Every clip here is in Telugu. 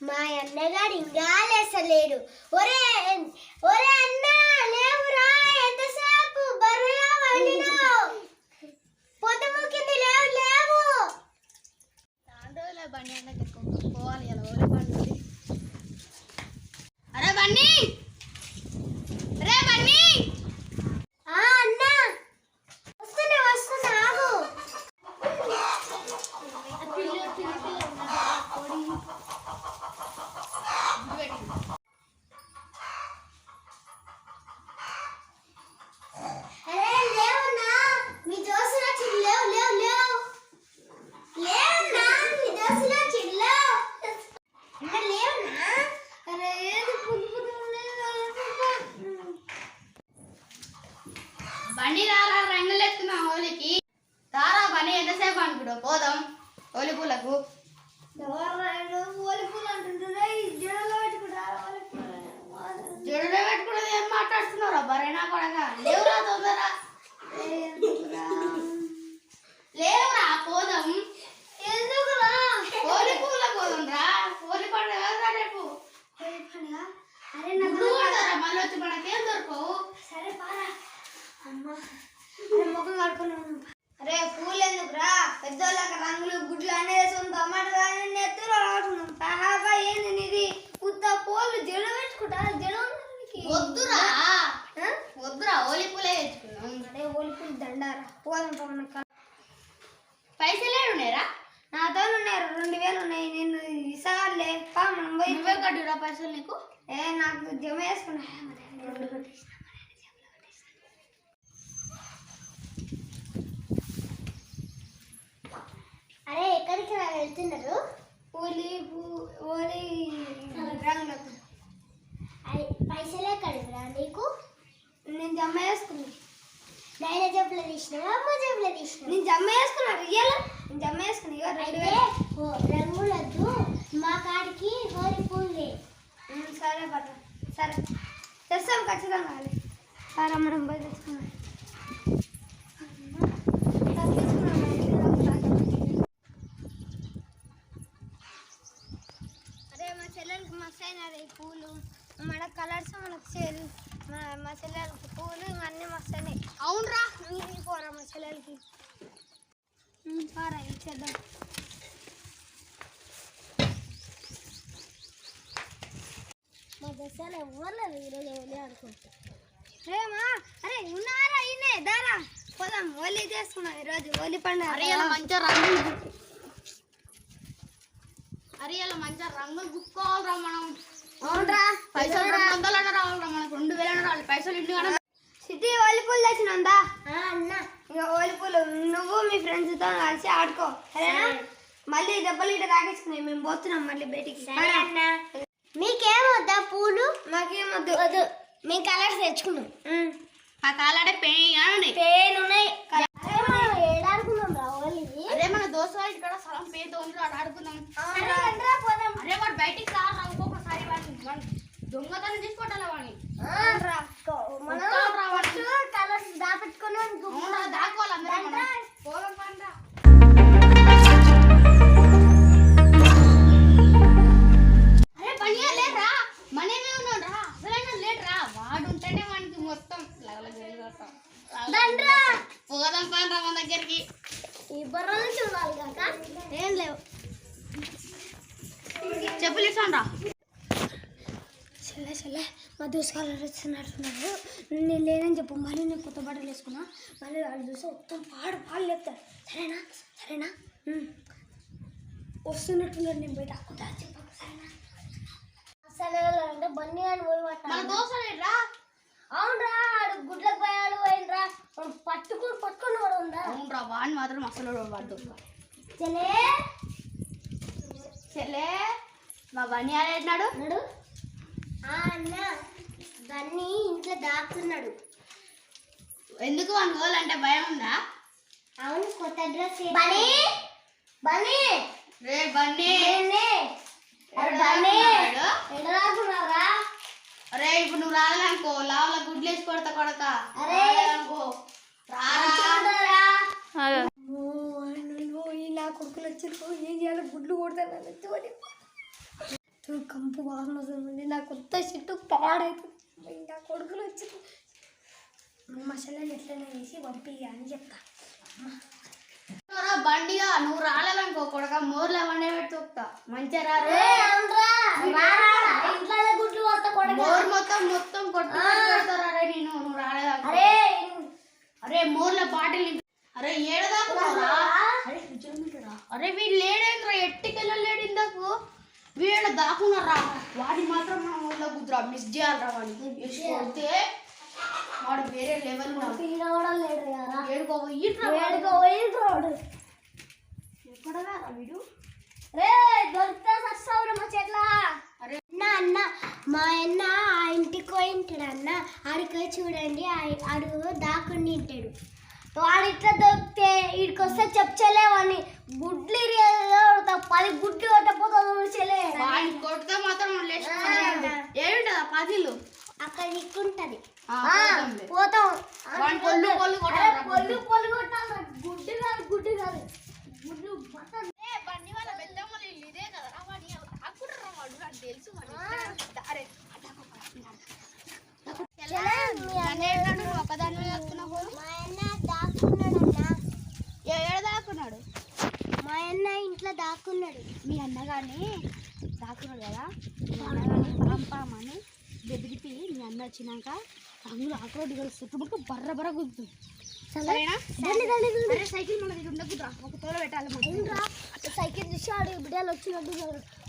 మా అన్నగాడు ఇంకా లేసలేడు. ఒరే ఒరే అన్న లేవురా ఎంతసేపు బర్రెలా వండినావు పొద్దుముకింది లేవు లేవు. బండి అన్నకి పోవాలి ఇలా ఓలే బండి అరే బన్నీ! అరే బన్నీ ఆ అన్న వస్తున్నా వస్తున్నా ఆగు అరే లేవున్నా మీ దోస్తులు వచ్చి లేవు లేవు లేవు లేవున్నా మీ దోస్తులు వచ్చి లేవు అన్న లేవున్నా అరే ఏది పువ్వు పువ్వు బండి రారా రంగులు ఎత్తున్నా హోలీకి తారా పని ఎంతసేపు అనుకుంటావు పోదాం హోలీ పూలకు జడులో పెట్టుకున్నది ఏం మాట్లాడుతున్నారా బరేనా కొడగా లేవురా తొందరా లేవురా పోదాం. ఎందుకురా? హోలీ పూలకు పోదాం రా హోలీ పండుగ కదా రేపు. అరే ఇప్పుడు కొడతారా మళ్ళీ వచ్చి మనకేం దొరకవు? సరే పారా. అరే ముఖం కడుకున్నాను అరే పూలు ఎందుకురా పెద్దోళ్ళకి రంగులు గుడ్లు అనేది టమాటా కానీ నెత్తులు ఆడుకున్నాం పాపా ఏంది నీది? ఉత్త పూలు జడ పెట్టుకుంటా జడ వద్దురా. వద్దురా హోలీ పూలే తెచ్చుకున్నాం అరే ఓలి పూలు దండారా. పోదాం పవన్ పైసలు ఏడున్నాయిరా నాతో ఉన్నాయి రెండు వేలు ఉన్నాయి. నేను ఇసగాలే పా మనం పోయి కట్టురా పైసలు నీకు? ఏ నాకు జమ వేసుకున్నా రెండు కొట్టేసిన. అరే ఎక్కడికి వెళ్తున్నారు? ఓలి ఓలి రంగులకు పైసలు ఎక్కడికి నీకు? నేను జమ వేసుకున్నా నాయన జబ్బులు తీసినా అమ్మ జబ్బులు తీసినా? నేను జమ వేసుకున్నా రియల్? నేను జమ రెండు వేలు. రంగులద్దు మా కాడికి హోలీ పూలు. సరే పట్ల సరే. తెస్తాం ఖచ్చితంగా. సరే మనం పోయి తెచ్చుకున్నాం అరే మా చెల్లెలకి మస్తు అయినారు ఈ పూలు. మన కలర్స్ మనకు సేల్. మా చెల్లెలకి పూలు ఇవన్నీ మస్తు అయినాయి అవునరా. ఇది పోరా మా చెల్లెలకి. పారా ఇచ్చేద్దాం మా దశలో ఎవరు ఈరోజు ఓలీ ఆడుకుంటాం. రేమా అరే ఉన్నారా ఇన్నే దారా పోదాం. ఓలీ చేసుకున్నాం ఈరోజు. ఓలీ పండుగ మంచిగా గుక్కు- అరే ఇలా మంచిగా రంగులు గుక్కోవాలరా మనం. అవునరా. పైసలు రెండు వందలు అన్న రావాలరా మనకు. రెండు వేలు అన్న రావాలి. పైసలు ఇంటి కాడ సిటీ ఓలి పూలు తెచ్చినందా అన్న. ఇక ఓలి పూలు. నువ్వు మీ ఫ్రెండ్స్తో కలిసి ఆడుకో. సరేనా? మళ్ళీ దెబ్బలు ఇట తాగించుకున్నాయి మేము పోతున్నాం మళ్ళీ బయటికి. అన్న. మీకేమొద్దా పూలు? మాకేమొద్దు. వద్దు. మేము కలర్స్ తెచ్చుకున్నాం ఆ కాలాడే పెయిన్ పేలు ఉన్నాయి. వాళ్ళ ఇక్కడ స్థలం పేరుతో ఉంది ఆడ ఆడుకుందాం. పోదాం. అరే వాడు బయటికి రారా ఇంకొకసారి వాడిని వాడిని దొంగతనం తీసుకుంటా వాడిని? దాపెట్టుకుని దాకోవాలి అందరం. పోదాం పండ్రా. దోసుగాలు వచ్చినట్టున్నారు నేను లేనని చెప్పు. మళ్ళీ నేను కొత్త బట్టలు వేసుకున్నా. మళ్ళీ వాళ్ళు చూసి మొత్తం పాడు పాడు లేపుతారు సరేనా? సరేనా? ఉమ్. వస్తున్నట్టున్నారు నేను బయట. అక్కుతా చెప్పు. సరేనా? సరే అంటే బన్నీ అని పోయి లేట్రా అవునరా ఆడు గుడ్లకు పోయాడు పోయినరా పట్టుకుని పట్టుకుని కూడా ఉందా? అవునరా వాడిని మాత్రం అసలు వాడు చెల్లే? చెల్లే మా బండి ఆడేసినాడు దాక్కున్నాడు. ఎందుకు వాని పోవాలంటే భయం ఉందా? అవును కొత్త డ్రెస్ బనీ బనీ రే బన్నీ! అరే ఇప్పుడు నువ్వు రాలేదనుకో లావుల గుడ్లు వేసి కొడతా కొడక. అరే. రారా ఇలా కొడుకులు వచ్చారు ఏం చేయాలి గుడ్లు కొడతాను కంపు వాసన వస్తుంది. నా కొత్త చెట్టు పాడైతుంది నా కొడుకులు వచ్చి మా చెల్లెలు ఎట్లనే చేసి అని చెప్తా. బండిగా నువ్వు రాలేదనుకో కొడక మోర్లో వండే పెడుతా మంచిగా మోర్ మొత్తం మొత్తం నేను? నువ్వు అరే మోర్ల బాటిల్ అరే ఏడదాకురా అరే ఫ్రిడ్జ్ అరే వీడు లేడేంద్రా? ఎట్టికెళ్ళలేడు ఇందాకు. వీడు దాకున్నారా వాడి మాత్రం మన ఊళ్ళో కుదురా మిస్ చేయాలరా కొడితే వాడు వేరే లెవెల్ ఈడ కూడా లేడు కదా. ఏడుకో ఇట్రా ఏడుకో పోయిండ్రోడు ఎక్కడ వీడు? రే దొరికితే సస్తావురా మా చెట్ల. అరే. అన్న అన్న మా అన్న ఆ ఇంటికి పోయింటాడు అన్న. ఆడికి చూడండి ఆడు దాక్కుని ఉంటాడు వాడు ఇట్లా దొరికితే వీడికి వస్తే చెప్పలేవని గుడ్లు పది గుడ్లు వాడిని కొడితే మాత్రం ఏమిటదా పదిలు అక్కడ ఇక్కుంటది. పోతాం పొల్లు పొల్లు పొల్లు పొల్లు కొట్టాలి గుడ్డు కాదు గుడ్డు కాదు గుడ్డు బట్టలు బండి వాళ్ళ పెద్దమ్మ ఇదే కదా వాడి అక్కడ వాడు నాకు తెలుసు అరే ఒకదాని మీద వస్తున్నావు మా అన్న దాక్కున్నాడన్నా ఏడు దాక్కున్నాడు మా అన్న ఇంట్లో దాక్కున్నాడు మీ అన్నగాని దాక్కున్నాడు కదా మీ అన్నగాని పాం పాం అని బెదిరిపి మీ అన్న వచ్చినాక రంగులు ఆకురోడ్డు కలిసి చుట్టుముట్టు బర్ర బర్ర గుద్దు సరేనా? దండి, దండి, దండి. అరే సైకిల్ మన దగ్గర ఉండకురా ఒక తోల పెట్టాలి సైకిల్ చూసి ఆడు బిడ్డలు వచ్చినట్టు.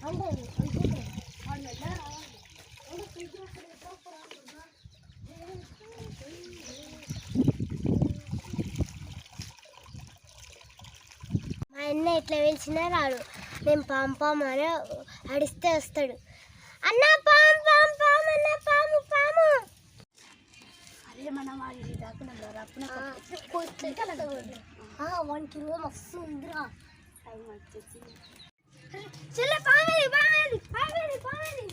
అంటే? మా అన్న ఇట్లా పిలిచినా రాడు. నేను పాము పాము అని అడిస్తే వస్తాడు. అన్న పాము పాము పాము అన్న పాము పాము అదే మనం వాడి దాక్కున్నాం కదా అప్పున వన్ కిలో మస్తు ఉందిరా చెల్లె పామేది పామేది పామేది పామేది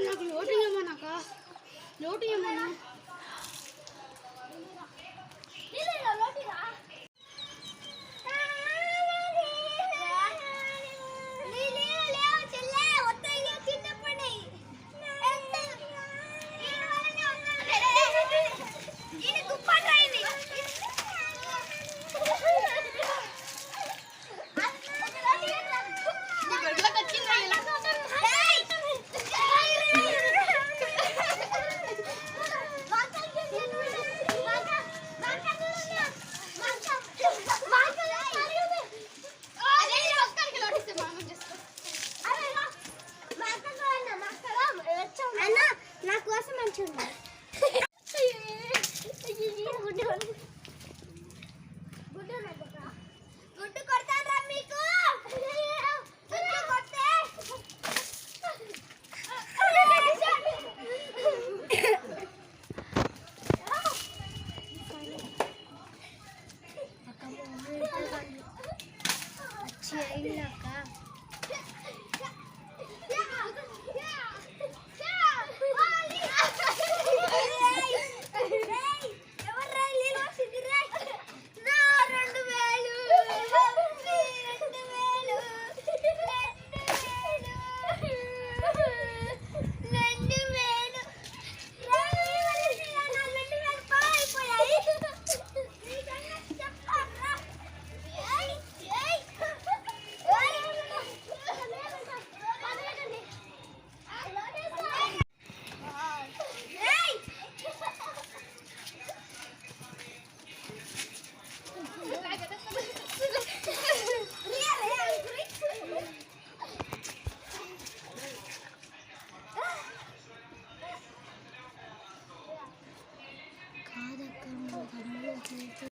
నాకు లోటు ఇవ్వమన్నాక లోటు ఇవ్వమన్నా 他们นไม่